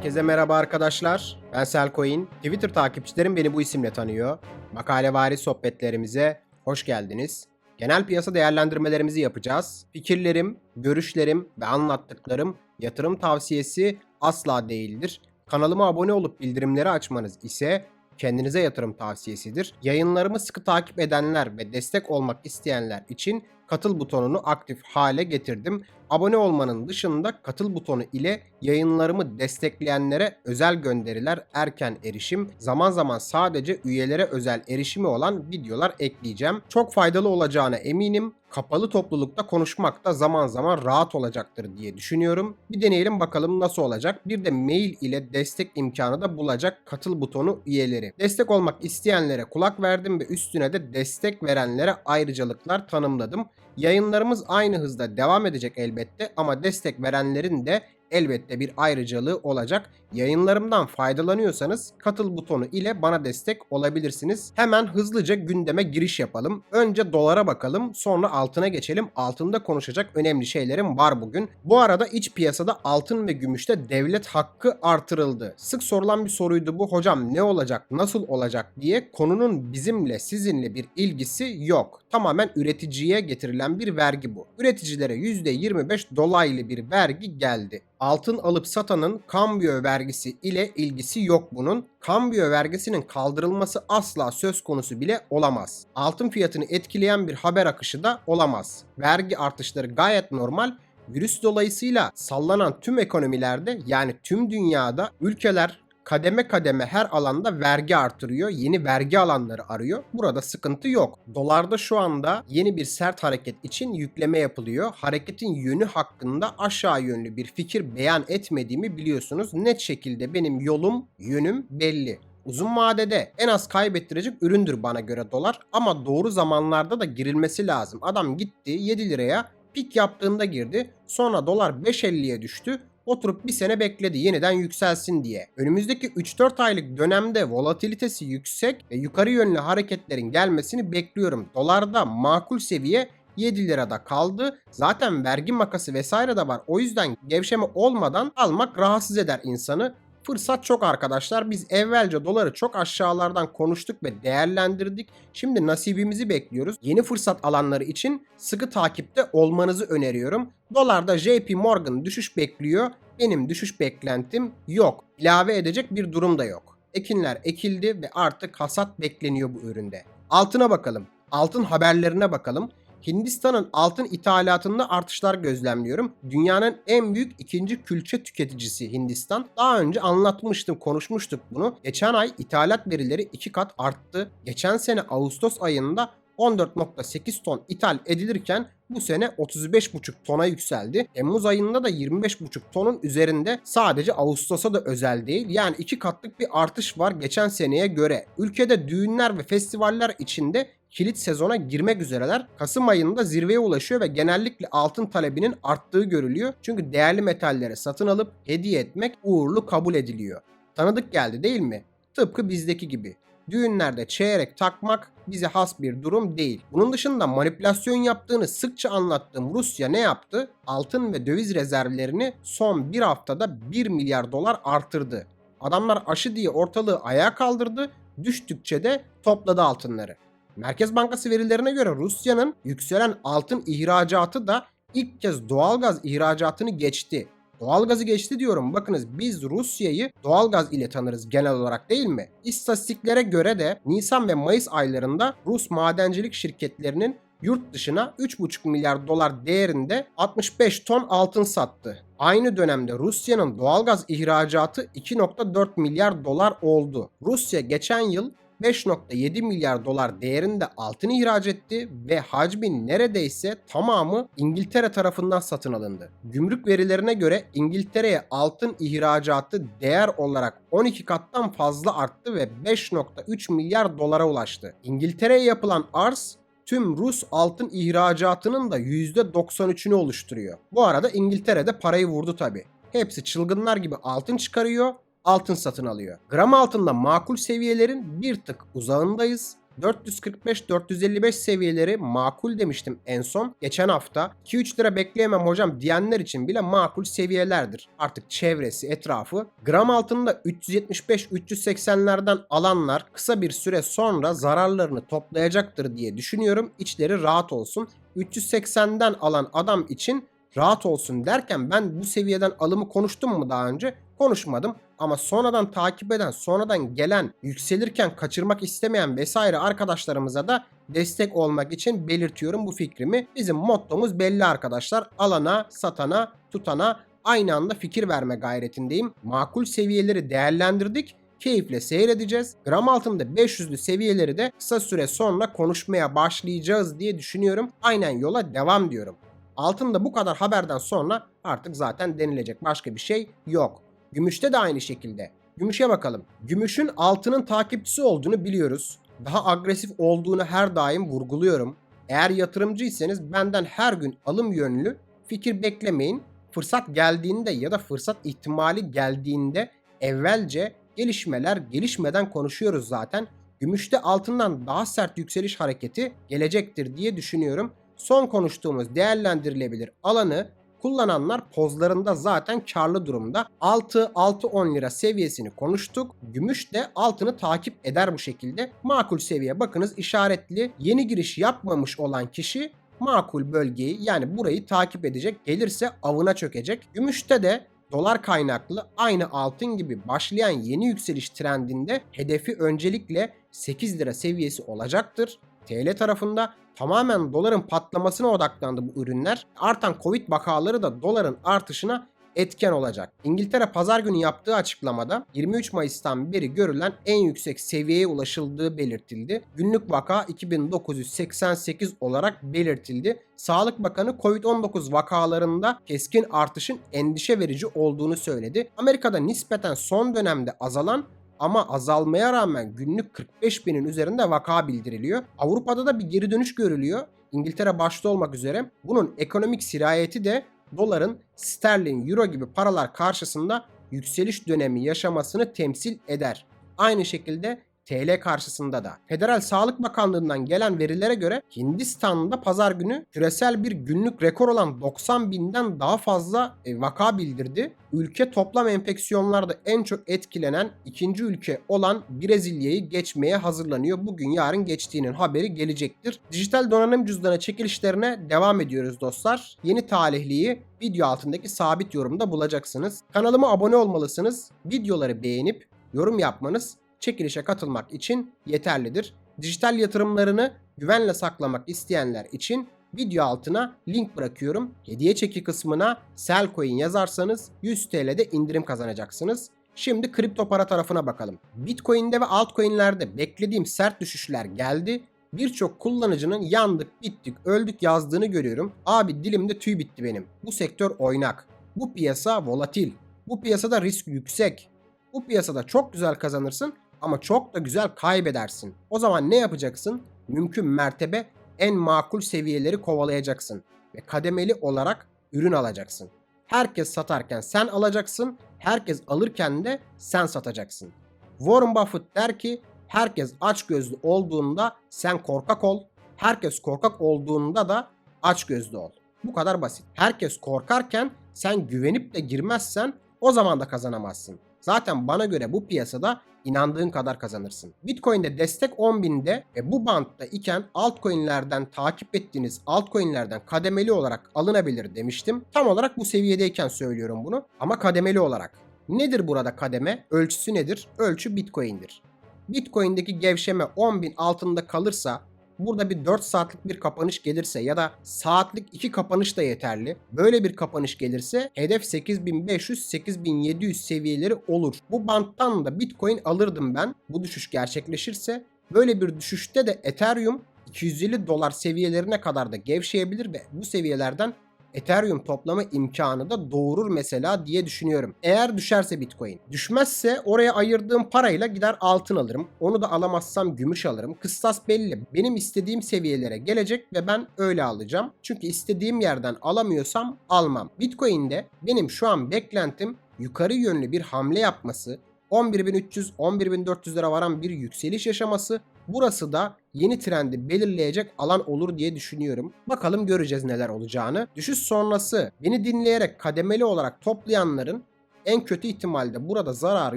Herkese merhaba arkadaşlar. Ben Selcoin. Twitter takipçilerim beni bu isimle tanıyor. Makalevari sohbetlerimize hoş geldiniz. Genel piyasa değerlendirmelerimizi yapacağız. Fikirlerim, görüşlerim ve anlattıklarım yatırım tavsiyesi asla değildir. Kanalıma abone olup bildirimleri açmanız ise kendinize yatırım tavsiyesidir. Yayınlarımı sıkı takip edenler ve destek olmak isteyenler için katıl butonunu aktif hale getirdim. Abone olmanın dışında katıl butonu ile yayınlarımı destekleyenlere özel gönderiler, erken erişim, zaman zaman sadece üyelere özel erişimi olan videolar ekleyeceğim. Çok faydalı olacağına eminim. Kapalı toplulukta konuşmak da zaman zaman rahat olacaktır diye düşünüyorum. Bir deneyelim bakalım nasıl olacak. Bir de mail ile destek imkanı da bulacak katıl butonu üyeleri. Destek olmak isteyenlere kulak verdim ve üstüne de destek verenlere ayrıcalıklar tanımladım. Yayınlarımız aynı hızda devam edecek elbette ama destek verenlerin de elbette bir ayrıcalığı olacak. Yayınlarımdan faydalanıyorsanız katıl butonu ile bana destek olabilirsiniz. Hemen hızlıca gündeme giriş yapalım. Önce dolara bakalım, sonra altına geçelim. Altında konuşacak önemli şeylerim var bugün. Bu arada iç piyasada altın ve gümüşte devlet hakkı artırıldı. Sık sorulan bir soruydu bu. Hocam ne olacak, nasıl olacak diye konunun bizimle, sizinle bir ilgisi yok. Tamamen üreticiye getirilen bir vergi bu. Üreticilere %25 dolaylı bir vergi geldi altın alıp satanın kambiyo vergisi ile ilgisi yok bunun. Kambiyo vergisinin kaldırılması asla söz konusu bile olamaz. Altın fiyatını etkileyen bir haber akışı da olamaz. Vergi artışları gayet normal. Virüs dolayısıyla sallanan tüm ekonomilerde yani tüm dünyada ülkeler kademe kademe her alanda vergi artırıyor. Yeni vergi alanları arıyor. Burada sıkıntı yok. Dolarda şu anda yeni bir sert hareket için yükleme yapılıyor. Hareketin yönü hakkında aşağı yönlü bir fikir beyan etmediğimi biliyorsunuz. Net şekilde benim yolum, yönüm belli. Uzun vadede en az kaybettirecek üründür bana göre dolar ama doğru zamanlarda da girilmesi lazım. Adam gitti 7 liraya pik yaptığında girdi. Sonra dolar 5.50'ye düştü oturup bir sene bekledi yeniden yükselsin diye. Önümüzdeki 3-4 aylık dönemde volatilitesi yüksek ve yukarı yönlü hareketlerin gelmesini bekliyorum. Dolarda makul seviye 7 lirada kaldı. Zaten vergi makası vesaire de var. O yüzden gevşeme olmadan almak rahatsız eder insanı. Fırsat çok arkadaşlar. Biz evvelce doları çok aşağılardan konuştuk ve değerlendirdik. Şimdi nasibimizi bekliyoruz. Yeni fırsat alanları için sıkı takipte olmanızı öneriyorum. Dolarda JP Morgan düşüş bekliyor. Benim düşüş beklentim yok. İlave edecek bir durum da yok. Ekinler ekildi ve artık hasat bekleniyor bu üründe. Altına bakalım. Altın haberlerine bakalım. Hindistan'ın altın ithalatında artışlar gözlemliyorum. Dünyanın en büyük ikinci külçe tüketicisi Hindistan. Daha önce anlatmıştım, konuşmuştuk bunu. Geçen ay ithalat verileri iki kat arttı. Geçen sene Ağustos ayında 14.8 ton ithal edilirken bu sene 35.5 tona yükseldi. Temmuz ayında da 25.5 tonun üzerinde sadece Ağustos'a da özel değil. Yani iki katlık bir artış var geçen seneye göre. Ülkede düğünler ve festivaller içinde kilit sezona girmek üzereler. Kasım ayında zirveye ulaşıyor ve genellikle altın talebinin arttığı görülüyor. Çünkü değerli metallere satın alıp hediye etmek uğurlu kabul ediliyor. Tanıdık geldi değil mi? Tıpkı bizdeki gibi. Düğünlerde çeyrek takmak bize has bir durum değil. Bunun dışında manipülasyon yaptığını sıkça anlattığım Rusya ne yaptı? Altın ve döviz rezervlerini son bir haftada 1 milyar dolar artırdı. Adamlar aşı diye ortalığı ayağa kaldırdı, düştükçe de topladı altınları. Merkez Bankası verilerine göre Rusya'nın yükselen altın ihracatı da ilk kez doğalgaz ihracatını geçti. Doğalgazı geçti diyorum. Bakınız biz Rusya'yı doğalgaz ile tanırız genel olarak değil mi? İstatistiklere göre de Nisan ve Mayıs aylarında Rus madencilik şirketlerinin yurt dışına 3,5 milyar dolar değerinde 65 ton altın sattı. Aynı dönemde Rusya'nın doğalgaz ihracatı 2.4 milyar dolar oldu. Rusya geçen yıl 5.7 milyar dolar değerinde altın ihraç etti ve hacmin neredeyse tamamı İngiltere tarafından satın alındı. Gümrük verilerine göre İngiltere'ye altın ihracatı değer olarak 12 kattan fazla arttı ve 5.3 milyar dolara ulaştı. İngiltere'ye yapılan arz tüm Rus altın ihracatının da %93'ünü oluşturuyor. Bu arada İngiltere'de parayı vurdu tabi. Hepsi çılgınlar gibi altın çıkarıyor altın satın alıyor. Gram altında makul seviyelerin bir tık uzağındayız. 445-455 seviyeleri makul demiştim en son. Geçen hafta 2-3 lira bekleyemem hocam diyenler için bile makul seviyelerdir. Artık çevresi, etrafı. Gram altında 375-380'lerden alanlar kısa bir süre sonra zararlarını toplayacaktır diye düşünüyorum. İçleri rahat olsun. 380'den alan adam için rahat olsun derken ben bu seviyeden alımı konuştum mu daha önce? Konuşmadım ama sonradan takip eden, sonradan gelen, yükselirken kaçırmak istemeyen vesaire arkadaşlarımıza da destek olmak için belirtiyorum bu fikrimi. Bizim mottomuz belli arkadaşlar. Alana, satana, tutana aynı anda fikir verme gayretindeyim. Makul seviyeleri değerlendirdik keyifle seyredeceğiz. Gram altında 500'lü seviyeleri de kısa süre sonra konuşmaya başlayacağız diye düşünüyorum. Aynen yola devam diyorum. Altında bu kadar haberden sonra artık zaten denilecek başka bir şey yok. Gümüşte de aynı şekilde. Gümüşe bakalım. Gümüşün altının takipçisi olduğunu biliyoruz. Daha agresif olduğunu her daim vurguluyorum. Eğer yatırımcıysanız benden her gün alım yönlü fikir beklemeyin. Fırsat geldiğinde ya da fırsat ihtimali geldiğinde evvelce gelişmeler gelişmeden konuşuyoruz zaten. Gümüşte altından daha sert yükseliş hareketi gelecektir diye düşünüyorum. Son konuştuğumuz değerlendirilebilir alanı kullananlar pozlarında zaten karlı durumda. 6-6-10 lira seviyesini konuştuk. Gümüş de altını takip eder bu şekilde. Makul seviye bakınız işaretli. Yeni giriş yapmamış olan kişi makul bölgeyi yani burayı takip edecek. Gelirse avına çökecek. Gümüşte de dolar kaynaklı aynı altın gibi başlayan yeni yükseliş trendinde hedefi öncelikle 8 lira seviyesi olacaktır. TL tarafında tamamen doların patlamasına odaklandı bu ürünler. Artan Covid vakaları da doların artışına etken olacak. İngiltere pazar günü yaptığı açıklamada 23 Mayıs'tan beri görülen en yüksek seviyeye ulaşıldığı belirtildi. Günlük vaka 2988 olarak belirtildi. Sağlık Bakanı Covid-19 vakalarında keskin artışın endişe verici olduğunu söyledi. Amerika'da nispeten son dönemde azalan ama azalmaya rağmen günlük 45 binin üzerinde vaka bildiriliyor. Avrupa'da da bir geri dönüş görülüyor. İngiltere başta olmak üzere. Bunun ekonomik sirayeti de doların sterlin, euro gibi paralar karşısında yükseliş dönemi yaşamasını temsil eder. Aynı şekilde TL karşısında da. Federal Sağlık Bakanlığı'ndan gelen verilere göre Hindistan'da pazar günü küresel bir günlük rekor olan 90 binden daha fazla e, vaka bildirdi. Ülke toplam enfeksiyonlarda en çok etkilenen ikinci ülke olan Brezilya'yı geçmeye hazırlanıyor. Bugün yarın geçtiğinin haberi gelecektir. Dijital donanım cüzdanı çekilişlerine devam ediyoruz dostlar. Yeni talihliyi video altındaki sabit yorumda bulacaksınız. Kanalıma abone olmalısınız. Videoları beğenip yorum yapmanız çekilişe katılmak için yeterlidir. Dijital yatırımlarını güvenle saklamak isteyenler için video altına link bırakıyorum. Hediye çeki kısmına Selcoin yazarsanız 100 TL'de indirim kazanacaksınız. Şimdi kripto para tarafına bakalım. Bitcoin'de ve altcoin'lerde beklediğim sert düşüşler geldi. Birçok kullanıcının yandık, bittik, öldük yazdığını görüyorum. Abi dilimde tüy bitti benim. Bu sektör oynak. Bu piyasa volatil. Bu piyasada risk yüksek. Bu piyasada çok güzel kazanırsın ama çok da güzel kaybedersin. O zaman ne yapacaksın? Mümkün mertebe en makul seviyeleri kovalayacaksın ve kademeli olarak ürün alacaksın. Herkes satarken sen alacaksın, herkes alırken de sen satacaksın. Warren Buffett der ki herkes aç gözlü olduğunda sen korkak ol, herkes korkak olduğunda da aç gözlü ol. Bu kadar basit. Herkes korkarken sen güvenip de girmezsen o zaman da kazanamazsın. Zaten bana göre bu piyasada inandığın kadar kazanırsın. Bitcoin'de destek 10.000'de ve bu bantta iken altcoin'lerden takip ettiğiniz altcoin'lerden kademeli olarak alınabilir demiştim. Tam olarak bu seviyedeyken söylüyorum bunu ama kademeli olarak. Nedir burada kademe? Ölçüsü nedir? Ölçü Bitcoin'dir. Bitcoin'deki gevşeme 10.000 altında kalırsa burada bir 4 saatlik bir kapanış gelirse ya da saatlik 2 kapanış da yeterli. Böyle bir kapanış gelirse hedef 8500-8700 seviyeleri olur. Bu banttan da Bitcoin alırdım ben. Bu düşüş gerçekleşirse böyle bir düşüşte de Ethereum 250 dolar seviyelerine kadar da gevşeyebilir ve bu seviyelerden Ethereum toplama imkanı da doğurur mesela diye düşünüyorum. Eğer düşerse Bitcoin. Düşmezse oraya ayırdığım parayla gider altın alırım. Onu da alamazsam gümüş alırım. Kıstas belli. Benim istediğim seviyelere gelecek ve ben öyle alacağım. Çünkü istediğim yerden alamıyorsam almam. Bitcoin'de benim şu an beklentim yukarı yönlü bir hamle yapması, 11.300 11.400 lira varan bir yükseliş yaşaması Burası da yeni trendi belirleyecek alan olur diye düşünüyorum. Bakalım göreceğiz neler olacağını. Düşüş sonrası beni dinleyerek kademeli olarak toplayanların en kötü ihtimalde burada zararı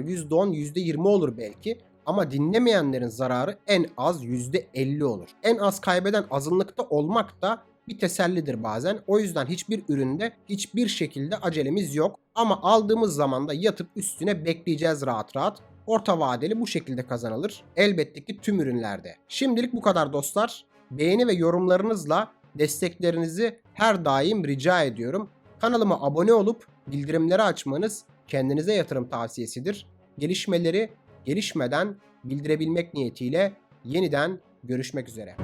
%10, %20 olur belki. Ama dinlemeyenlerin zararı en az %50 olur. En az kaybeden azınlıkta olmak da bir tesellidir bazen. O yüzden hiçbir üründe hiçbir şekilde acelemiz yok. Ama aldığımız zaman da yatıp üstüne bekleyeceğiz rahat rahat. Orta vadeli bu şekilde kazanılır. Elbette ki tüm ürünlerde. Şimdilik bu kadar dostlar. Beğeni ve yorumlarınızla desteklerinizi her daim rica ediyorum. Kanalıma abone olup bildirimleri açmanız kendinize yatırım tavsiyesidir. Gelişmeleri gelişmeden bildirebilmek niyetiyle yeniden görüşmek üzere.